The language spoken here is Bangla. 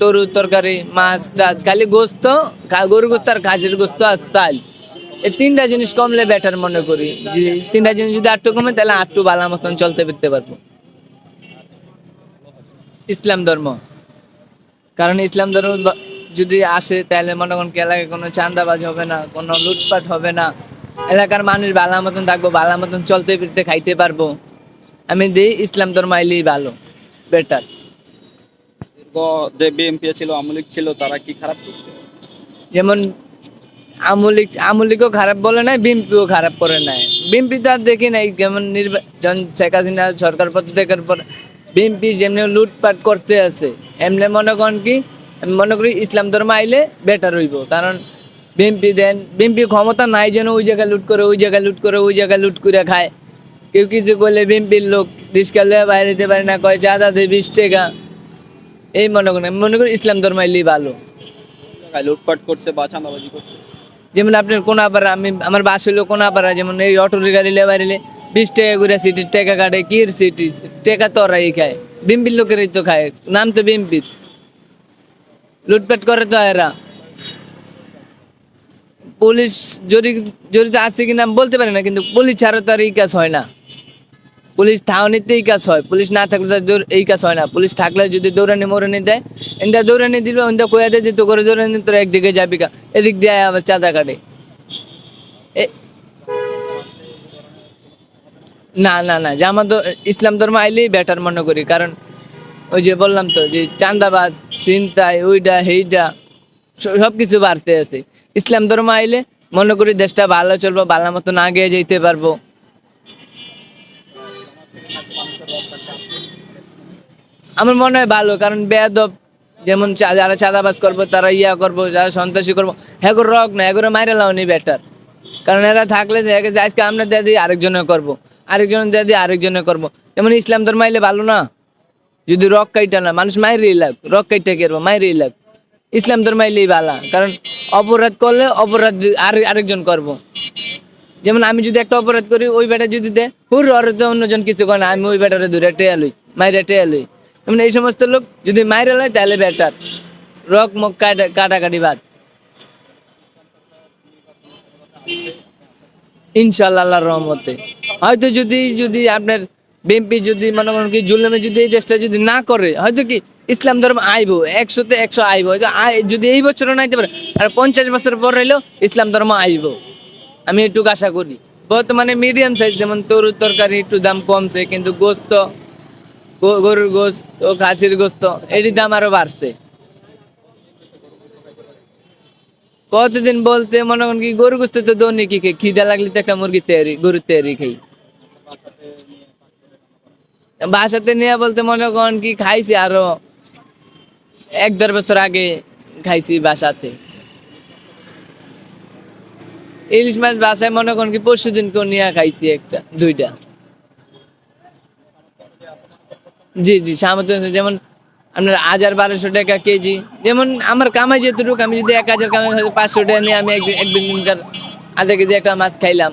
তরু তরকারি, মাছ টাছ খালি গোস্ত গরু গোস্ত আর খাসির গোস্ত আর চাল। এই তিনটা জিনিস কমলে বেটার মনে করি। তিনটা জিনিস যদি আটটু কমে, তাহলে আটটু ভালো মতন চলতে ফিরতে পারব। ইসলাম ধর্ম। কারণ ইসলাম ধর্ম যদি আসে, তাহলে মনে করেন এলাকায় কোনো চান্দাবাজ হবে না, কোনো লুটপাট হবে না। এলাকার মানুষ ভালো মতন থাকব, ভালো মতন চলতে ফিরতে খাইতে পারব। আমি দিই ইসলাম ধর্ম আইলেই ভালো বেটার যে বিএনপি ছিল আমলিক ছিল, তারা কি খারাপ যেমন আমলিক আমলিকও খারাপ বলে নাই বিএনপিও খারাপ করে নাই। বিএনপি তো আর দেখি নাই, যেমন নির্বাচন শেখ হাসিনা সরকার প্রতিষ্ঠার পর বিএনপি যেমনি লুটপাট করতে আছে, এমনি মনে করেন কি, মনে করি ইসলাম ধর্ম আইলে বেটার হইব। কারণ বিএনপি দেন বিএনপি ক্ষমতা নাই যেন ওই জায়গায় লুট করে, ওই জায়গায় লুট করে, ওই জায়গায় লুট করে খায়। কেউ কিছু করলে বিএনপির লোক লেয়ে বাইরে যেতে পারে না, কয় চাঁদা দে, বিশ টাকা। এই মনে করেন আমি মনে করি ইসলাম ধর্ম আইলেই ভালো। লুটপাট করছে বা চাঁদাবাজি করছে। যেমন আপনার কোনাপাড়া আমি আমার বাস হইল কোনাপাড়া যেমন এই অটোর গাড়ি লেবারিলে বিশ টাকা করে সিটি টাকা কাটে কির সিটি? টাকা তোরাই খায় বিম্পির লোকেরই তো খায় নাম তো বিম্পির লুটপাট করে তো এরা। পুলিশ জড়ি জড়িত আছে কিনা বলতে পারে না কিন্তু পুলিশ ছাড়া তো আর এই কাজ হয় না। পুলিশ থাওয়ানিতে এই কাজ হয়। পুলিশ না থাকলে তো এই কাজ হয় না। পুলিশ থাকলে যদি দৌড়ানি মোড়ানি দেয় এনটা দৌড়ানি দিল এনটা কয়া দেয় যে তো করে দৌড়ানি, তোর একদিকে যাবি কা এদিক দিয়ে আবার চাঁদা কাটে। না না না যে আমার তো ইসলাম ধর্ম আইলেই বেটার মনে করি, কারণ ওই যে বললাম তো যে চান্দাবাজ চিন্তায় ওইটা হেইটা সব কিছু বাড়তে আছে। ইসলাম ধর্ম আইলে মনে করি দেশটা ভালো চলবো, ভালো মতন আগে যেতে পারব। আমার মনে হয় ভালো, কারণ বেয়াদব যেমন যারা চাঁদাবাজ করব, তারা ইয়া করব, যারা সন্ত্রাসী করব হ্যাঁ রক না এগুলো মাইরে লাওনি বেটার। কারণ এরা থাকলে আজকে আমরা দিয়ে দিই আরেকজনে করব, আরেকজন দিয়ে দিই আরেকজনে করব। যেমন ইসলাম ধর্ম আইলে ভালো না? যদি রক কাইটা না, মানুষ মাইরেই লাগ, রক কাইটা কেরবো, মাইরেই লাগ। ইসলাম ধর্ম আইলেই ভালো, কারণ অপরাধ করলে অপরাধ আর আরেকজন করব। যেমন আমি যদি একটা অপরাধ করি, ওই বেটা যদি দে, হুর, ওর তো অন্যজন কিছু করে না, আমি ওই বেটারে ধরে টেয়া লই, মাইরে টেয়া লই। যেমন এই সমস্ত লোক যদি মাইরে লয়, তাহলে বেটার। রক মুখ কাটা, কাটাকাটি বাদ। ইনশাল্লাহ রহমতে। হয়তো যদি যদি আপনার বিএনপি যদি, মনে করেন কি, জুলমে যদি এই দেশটা যদি না করে, হয়তো কি, ইসলাম ধর্ম আইব, একশোতে একশো আইবো, হয়তো যদি এই বছরও নাইতে পারে, আর পঞ্চাশ বছর পর রইলেও ইসলাম ধর্ম আইবো। আমি একটু আশা করি। বর্তমানে মিডিয়াম সাইজ যেমন তরু তরকারি একটু দাম কমছে, কিন্তু গোস্ত গরুর গোস্ত ও খাসির গোস্ত এটির দাম আরও বাড়ছে। কতদিন বলতে মনে করেন কি গরু গোস্ত তো দৌনি কি খাই খিদা লাগলে তো একটা মুরগি তৈরি গরু তৈরি খাই। বাসাতে নিয়ে বলতে মনে করেন কি খাইছি আরও এক দেড় বছর আগে খাইছি বাসাতে। ইলিশ মাছ বাসায় মনে করেন কি পরশু দিন কেউ নিয়ে খাইছি একটা, দুইটা। জি জি, সামর্থ্য যেমন আপনার হাজার বারোশো টাকা কেজি, যেমন আমার কামাই যেতটুকু, আমি যদি এক হাজার কামাই পাঁচশো টাকা নিয়ে আমি একদিন একদিন আধা কেজি একটা মাছ খাইলাম।